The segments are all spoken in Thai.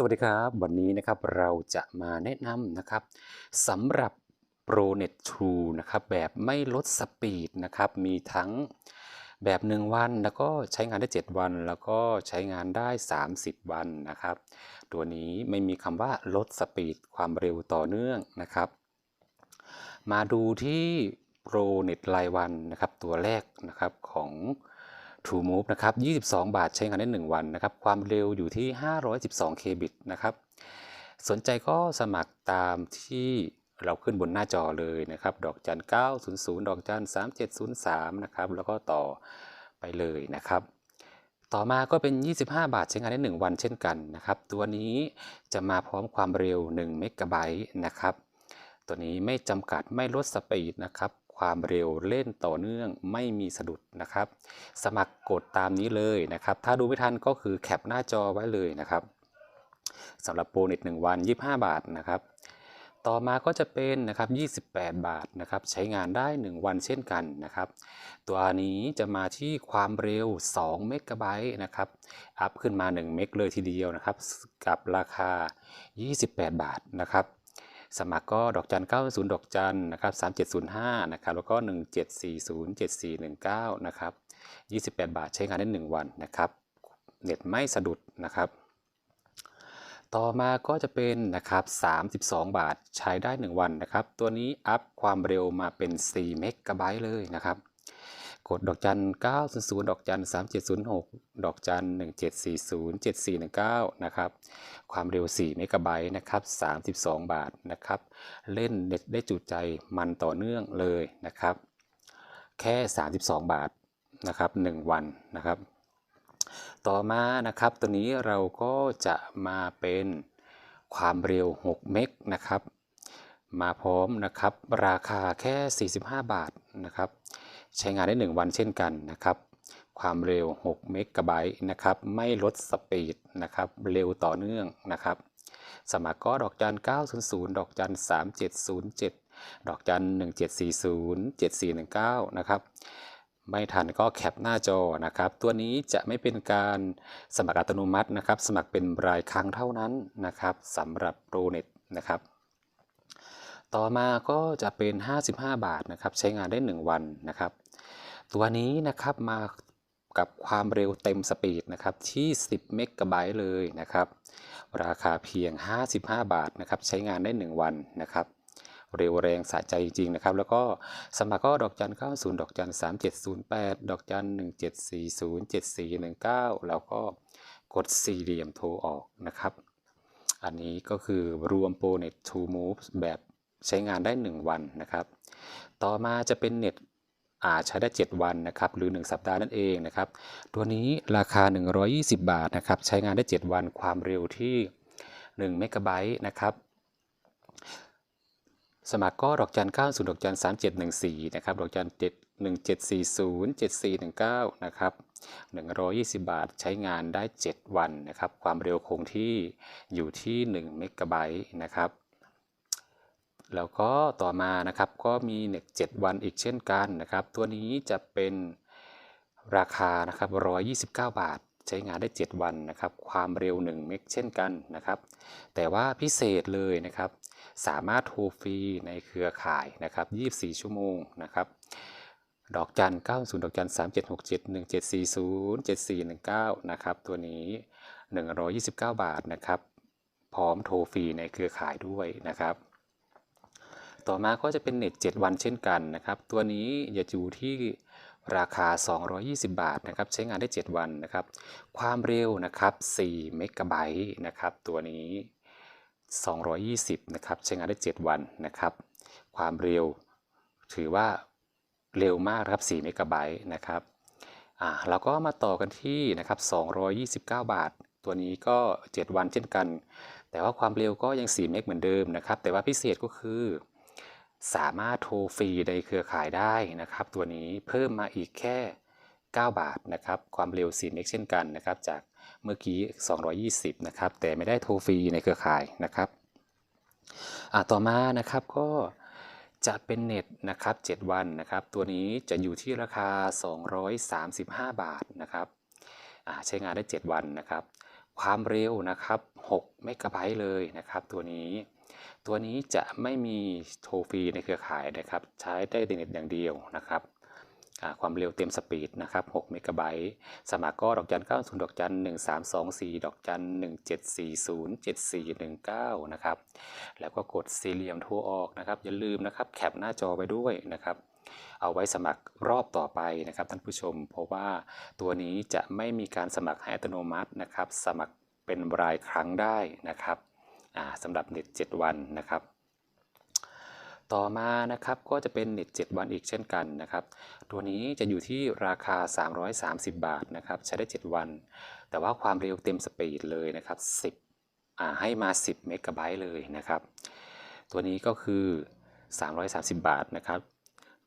สวัสดีครับ วันนี้นะครับเราจะมาแนะนำนะครับสำหรับ ProNet True นะครับแบบไม่ลดสปีดนะครับมีทั้งแบบ 1 วันแล้วก็ใช้งานได้ 7 วัน แล้วก็ใช้งานได้ 30 วันนะครับ ตัวนี้ไม่มีคำว่าลดสปีดความเร็วต่อเนื่องนะครับ มาดูที่ ProNet รายวันนะครับตัวแรกนะครับของ True Move นะครับ 22 บาทใช้งานได้ 1 วันนะครับ ความเร็วอยู่ที่ 512 k b i t นะครับ สนใจก็สมัครตามที่เราขึ้นบนหน้าจอเลยนะครับ ดอกจัน 900 ดอกจัน 3703 นะครับ แล้วก็ต่อไปเลยนะครับ ต่อมาก็เป็น 25 บาทใช้งานได้ 1 วันเช่นกันนะครับ ตัวนี้จะมาพร้อมความเร็ว1เมกะไบต์นะครับ ตัวนี้ไม่จำกัดไม่ลดสปีดนะครับ ความเร็วเล่นต่อเนื่องไม่มีสะดุดนะครับ สมัครกดตามนี้เลยนะครับ ถ้าดูไม่ทันก็คือแคปหน้าจอไว้เลยนะครับสำหรับโปรเน็ต1วัน 25 บาทนะครับต่อมาก็จะเป็นนะครับ 28 บาทนะครับ ใช้งานได้ 1 วันเช่นกันนะครับ ตัวนี้จะมาที่ความเร็ว 2 เมกะไบต์นะครับ อัพขึ้นมา 1 เมกเลยทีเดียวนะครับ กับราคา 28 บาทนะครับ สมัครก็ดอกจัน90ดอกจันนะครับ3705นะครับแล้วก็ 1740 7419นะครับ 28 บาทใช้งานได้ 1 วันนะครับเน็ตไม่สะดุดนะครับต่อมาก็จะเป็นนะครับ 32 บาทใช้ได้ 1 วันนะครับ ตัวนี้อัพความเร็วมาเป็น 4 เมกะไบต์เลยนะครับ กดดอกจัน900ดอกจัน3706ดอกจัน1740 7419นะครับความเร็ว4เมกะไบต์นะครับ32บาทนะครับเล่นเน็ตได้จุใจมันต่อเนื่องเลยนะครับ แค่32บาทนะครับ1วันนะครับ ต่อมานะครับตัวนี้เราก็จะมาเป็นความเร็ว 6 เมกนะครับ มาพร้อมนะครับ ราคาแค่ 45 บาทนะครับ ใช้งานได้ 1 วันเช่นกันนะครับ ความเร็ว 6 เมกะไบต์นะครับ ไม่ลดสปีดนะครับ เร็วต่อเนื่องนะครับ สมัครก็ดอกจัน 900 ดอกจัน 3707 ดอกจัน 1740 7419 นะครับไม่ทันก็แคปหน้าจอนะครับ ตัวนี้จะไม่เป็นการสมัครอัตโนมัตินะครับ สมัครเป็นรายครั้งเท่านั้นนะครับสำหรับ ProNet นะครับ ต่อมาก็จะเป็น 55 บาทนะครับ ใช้งานได้ 1 วันนะครับ ตัวนี้นะครับมากับความเร็วเต็มสปีดนะครับที่ 10 เมกะไบต์เลยนะครับ ราคาเพียง 55 บาทนะครับใช้งานได้ 1 วันนะครับ เร็วแรงสะใจจริงๆนะครับ แล้วก็สมัครก็ดอกจัน 90 ดอกจัน 3708 ดอกจัน 1740 7419 แล้วก็กดสี่เหลี่ยมโทรออกนะครับ อันนี้ก็คือรวมโปรเน็ต to move แบบ ใช้งานได้ 1 วันนะครับ ต่อมาจะเป็นเน็ตอาใช้ได้ 7 วันนะครับหรือ 1 สัปดาห์นั่นเองนะครับตัวนี้ราคา 120 บาทนะครับใช้งานได้ 7 วันความเร็วที่1เมกะไบต์นะครับสมัครก็ดอกจัน90ดอกจัน3714นะครับดอกจัน7 1740 7419นะครับ120 บาทใช้งานได้ 7 วันนะครับความเร็วคงที่อยู่ที่1เมกะไบต์นะครับ แล้วก็ต่อมานะครับก็มีเน็ต7วันอีกเช่นกันนะครับ ตัวนี้จะเป็นราคานะครับ129 บาท ใช้งานได้ 7 วันนะครับ ความเร็ว 1 เมกเช่นกันนะครับ แต่ว่าพิเศษเลยนะครับ สามารถโทรฟรีในเครือข่ายนะครับ 24 ชั่วโมงนะครับ ดอกจัน90ดอกจัน3767 1740 7419นะครับ ตัวนี้ 129 บาทนะครับ พร้อมโทรฟรีในเครือข่ายด้วยนะครับ ต่อมาก็จะเป็นเน็ต7วันเช่นกันนะครับ ตัวนี้จะอยู่ที่ราคา 220 บาทนะครับ ใช้งานได้ 7 วันนะครับ ความเร็วนะครับ4เมกะไบต์นะครับ ตัวนี้ 220 นะครับ ใช้งานได้ 7 วันนะครับ ความเร็วถือว่าเร็วมากนะครับ4เมกะไบต์นะครับ อ่าเราก็มาต่อกันที่นะครับ 229 บาท ตัวนี้ก็ 7 วันเช่นกัน แต่ว่าความเร็วก็ยัง 4 เมกเหมือนเดิมนะครับ แต่ว่าพิเศษก็คือ สามารถโทรฟรีในเครือข่ายได้นะครับ ตัวนี้เพิ่มมาอีกแค่ 9 บาทนะครับ ความเร็ว4เมกเช่นกันนะครับ จากเมื่อกี้ 220 นะครับ แต่ไม่ได้โทรฟรีในเครือข่ายนะครับต่อมานะครับก็จะเป็นเน็ตนะครับ 7 วันนะครับ ตัวนี้จะอยู่ที่ราคา 235 บาทนะครับใช้งานได้ 7 วันนะครับ ความเร็วนะครับ6เมกะไบต์เลยนะครับ ตัวนี้ ตัวนี้จะไม่มีโทรฟรีในเครือข่ายนะครับ ใช้ได้เน็ตอย่างเดียวนะครับความเร็วเต็มสปีดนะครับ6เมกะไบต์สมัครก็ดอกจัน90ดอกจัน1324 ดอกจัน1740 7419 นะครับ แล้วก็กดสี่เหลี่ยมโทรออกนะครับ อย่าลืมนะครับแคปหน้าจอไปด้วยนะครับ เอาไว้สมัครรอบต่อไปนะครับท่านผู้ชม เพราะว่าตัวนี้จะไม่มีการสมัครให้อัตโนมัตินะครับ สมัครเป็นรายครั้งได้นะครับ สำหรับเน็ต 7 วันนะครับ ต่อมานะครับก็จะเป็นเน็ต 7 วันอีกเช่นกันนะครับ ตัวนี้จะอยู่ที่ราคา 330 บาทนะครับใช้ได้ 7 วัน แต่ว่าความเร็วเต็มสปีดเลยนะครับ 10อ่าให้มา 10 เมกะไบต์เลยนะครับ ตัวนี้ก็คือ 330 บาทนะครับ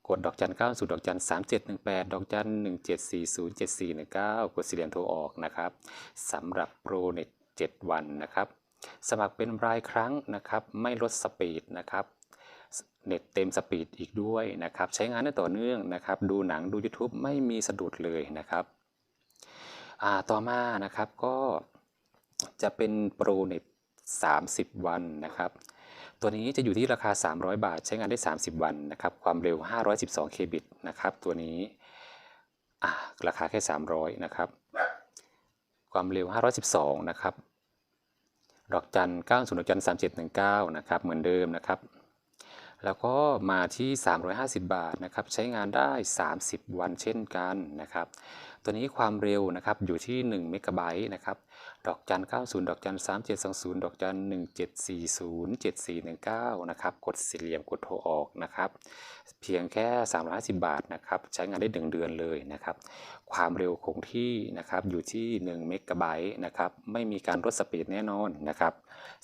กดดอกจัน90ดอกจัน3718ดอกจัน1740 7419กดสี่เหลี่ยมโทรออกนะครับสำหรับโปรเน็ต7วันนะครับ สมัครเป็นรายครั้งนะครับไม่ลดสปีดนะครับเน็ตเต็มสปีดอีกด้วยนะครับใช้งานได้ต่อเนื่องนะครับ ดูหนังดู YouTube ไม่มีสะดุดเลยนะครับต่อมานะครับก็จะเป็นโปรเน็ต30 วันนะครับ ตัวนี้จะอยู่ที่ราคา 300 บาท ใช้งานได้ 30 วันนะครับ ความเร็ว 512 เคบิตนะครับ ตัวนี้ราคาแค่ 300 นะครับ ความเร็ว 512 นะครับ ดอกจัน90ดอกจัน3719นะครับเหมือนเดิมนะครับ แล้วก็มาที่ 350 บาทนะครับใช้งานได้ 30 วันเช่นกันนะครับ ตัวนี้ความเร็วนะครับอยู่ที่1เมกะไบต์นะครับ ดอกจัน90 ดอกจัน3720 ดอกจัน1740 7419 นะครับ กดสี่เหลี่ยมกดโทรออกนะครับ เพียงแค่ 350 บาทนะครับ ใช้งานได้ 1 เดือนเลยนะครับ ความเร็วคงที่นะครับอยู่ที่ 1 เมกะไบต์นะครับ ไม่มีการลดสปีดแน่นอนนะครับ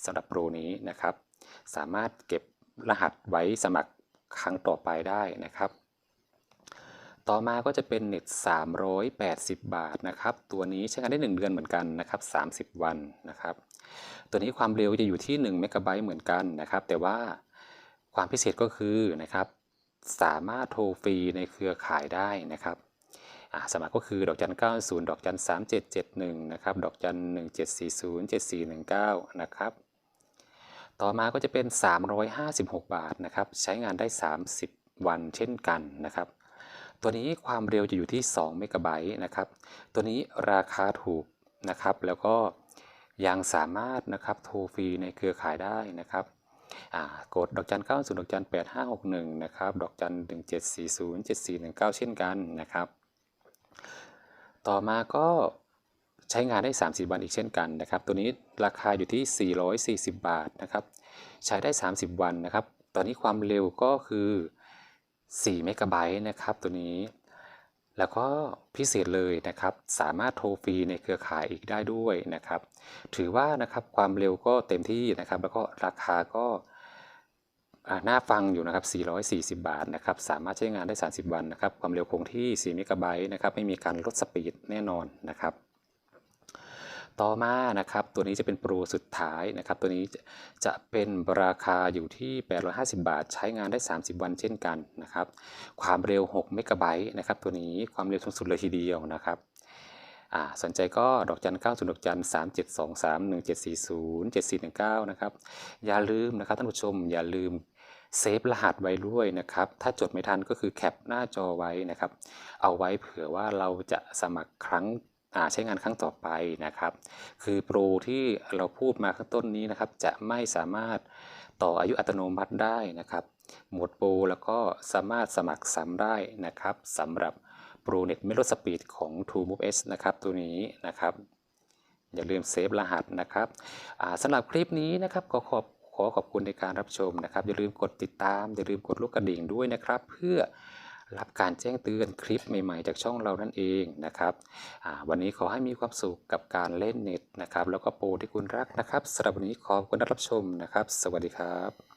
สำหรับโปรนี้นะครับ สามารถเก็บรหัสไว้สมัครครั้งต่อไปได้นะครับ ต่อมาก็จะเป็นเน็ต380 บาทนะครับ ตัวนี้ใช้งานได้ 1 เดือนเหมือนกันนะครับ 30 วันนะครับ ตัวนี้ความเร็วจะอยู่ที่1เมกะไบต์เหมือนกันนะครับ แต่ว่าความพิเศษก็คือนะครับ สามารถโทรฟรีในเครือข่ายได้นะครับสมัครก็คือดอกจัน90 ดอกจัน3771 นะครับ ดอกจัน1740 7419 นะครับ ต่อมาก็จะเป็น 356 บาทนะครับ ใช้งานได้ 30 วันเช่นกันนะครับ ตัวนี้ความเร็วจะอยู่ที่2เมกะไบต์นะครับ ตัวนี้ราคาถูกนะครับ แล้วก็ยังสามารถนะครับโทรฟรีในเครือข่ายได้นะครับกดดอกจัน90ดอกจัน8561นะครับดอกจัน1740 7419เช่นกันนะครับ ต่อมาก็ใช้งานได้ 30 วันอีกเช่นกันนะครับ ตัวนี้ราคาอยู่ที่ 440 บาทนะครับ ใช้ได้ 30 วันนะครับ ตอนนี้ความเร็วก็คือ 4เมกะไบต์นะครับตัวนี้ แล้วก็พิเศษเลยนะครับ สามารถโทรฟรีในเครือข่ายอีกได้ด้วยนะครับ ถือว่านะครับความเร็วก็เต็มที่นะครับ แล้วก็ราคาก็น่าฟังอยู่นะครับ 440 บาทนะครับ สามารถใช้งานได้ 30 วันนะครับ ความเร็วคงที่ 4 เมกะไบต์นะครับ ไม่มีการลดสปีดแน่นอนนะครับ ต่อมานะครับ ตัวนี้จะเป็นโปรสุดท้ายนะครับ ตัวนี้จะเป็นราคาอยู่ที่ 850 บาท ใช้งานได้ 30 วันเช่นกันนะครับ ความเร็ว6เมกะไบต์นะครับ ตัวนี้ความเร็วสูงสุดเลยทีเดียวนะครับสนใจก็ดอกจัน90ดอกจัน3723 1740 7419นะครับ อย่าลืมนะครับท่านผู้ชมอย่าลืมเซฟรหัสไว้ด้วยนะครับ ถ้าจดไม่ทันก็คือแคปหน้าจอไว้นะครับ เอาไว้เผื่อว่าเราจะสมัครครั้ง ใช้งานครั้งต่อไปนะครับ คือโปรที่เราพูดมาข้างต้นนี้นะครับ จะไม่สามารถต่ออายุอัตโนมัติได้นะครับ หมดโปรแล้วก็สามารถสมัครซ้ำได้นะครับสำหรับโปรเน็ตไม่ลดสปีดของ True Move S นะครับ ตัวนี้นะครับ อย่าลืมเซฟรหัสนะครับอ่าสำหรับคลิปนี้นะครับก็ขอบขอขอบคุณในการรับชมนะครับ อย่าลืมกดติดตาม อย่าลืมกดลูกกระดิ่งด้วยนะครับ เพื่อ รับการแจ้งเตือนคลิปใหม่ๆ จากช่องเรานั่นเองนะครับวันนี้ขอให้มีความสุขกับการเล่นเน็ตนะครับ แล้วก็โปรที่คุณรักนะครับสำหรับวันนี้ขอบคุณรับชมนะครับ สวัสดีครับ